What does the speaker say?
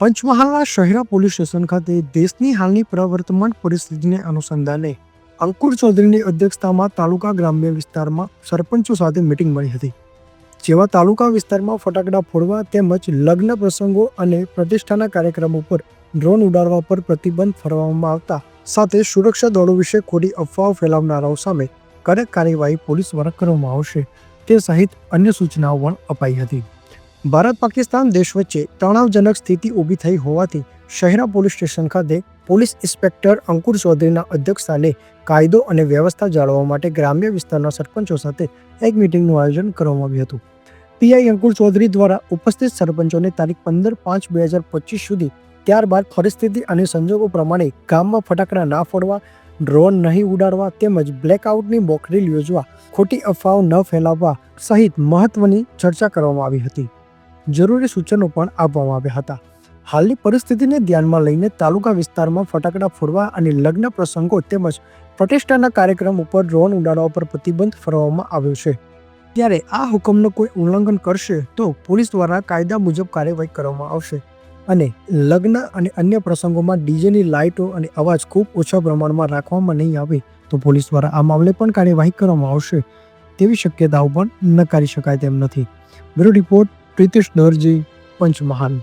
પંચમહાલના Shehera police station ખાતે દેશની હાલની પ્રવર્તમાન પરિસ્થિતિને અનુસંધાને અંકુર ચૌધરીની અધ્યક્ષતામાં તાલુકા ગ્રામ્ય વિસ્તારમાં સરપંચો સાથે મિટિંગ મળી હતી. જેવા તાલુકા વિસ્તારમાં ફટાકડા ફોડવા તેમજ લગ્ન પ્રસંગો અને પ્રતિષ્ઠાના કાર્યક્રમો પર ડ્રોન ઉડાડવા પર પ્રતિબંધ ફરવામાં આવતા સાથે સુરક્ષા દળો વિશે ખોટી અફવાઓ ફેલાવનારાઓ સામે કડક કાર્યવાહી પોલીસ દ્વારા કરવામાં આવશે. તે સહિત અન્ય સૂચનાઓ પણ અપાઈ હતી. ભારત પાકિસ્તાન દેશ વચ્ચે તણાવજનક સ્થિતિ ઊભી થઈ હોવાથી શહેરા પોલીસ સ્ટેશન ખાતે પોલીસ ઇન્સ્પેક્ટર અંકુર ચૌધરીના અધ્યક્ષસ્થાને કાયદો અને વ્યવસ્થા જાળવવા માટે ગ્રામ્ય વિસ્તારના સરપંચો સાથે એક મિટિંગનું આયોજન કરવામાં આવ્યું હતું. પીઆઈ અંકુર ચૌધરી દ્વારા ઉપસ્થિત સરપંચોને તારીખ પંદર પાંચ બે હજાર પચીસ સુધી ત્યારબાદ પરિસ્થિતિ અને સંજોગો પ્રમાણે ગામમાં ફટાકડા ના ફોડવા, ડ્રોન નહીં ઉડાડવા તેમજ બ્લેકઆઉટની મોકડ્રીલ યોજવા ખોટી અફવાઓ ન ફેલાવવા સહિત મહત્વની ચર્ચા કરવામાં આવી હતી. જરૂરી સૂચનો પણ આપવામાં આવ્યા હતા. હાલની પરિસ્થિતિને ધ્યાનમાં લઈને તાલુકા વિસ્તારમાં ફટાકડા ફોડવા અને લગ્ન પ્રસંગો તેમજ પ્રતિષ્ઠાના કાર્યક્રમ ઉપર ડ્રોન ઉડાડવા પર પ્રતિબંધ ફરવામાં આવ્યો છે. ત્યારે આ હુકમનું કોઈ ઉલ્લંઘન કરશે તો પોલીસ દ્વારા કાયદા મુજબ કાર્યવાહી કરવામાં આવશે અને લગ્ન અને અન્ય પ્રસંગોમાં ડીજેની લાઇટો અને અવાજ ખૂબ ઓછા પ્રમાણમાં રાખવામાં નહીં આવે તો પોલીસ દ્વારા આ મામલે પણ કાર્યવાહી કરવામાં આવશે તેવી શક્યતાઓ પણ નકારી શકાય તેમ નથી. બ્યુરો રિપોર્ટ પ્રિતેશ નરજી પંચમહાલ.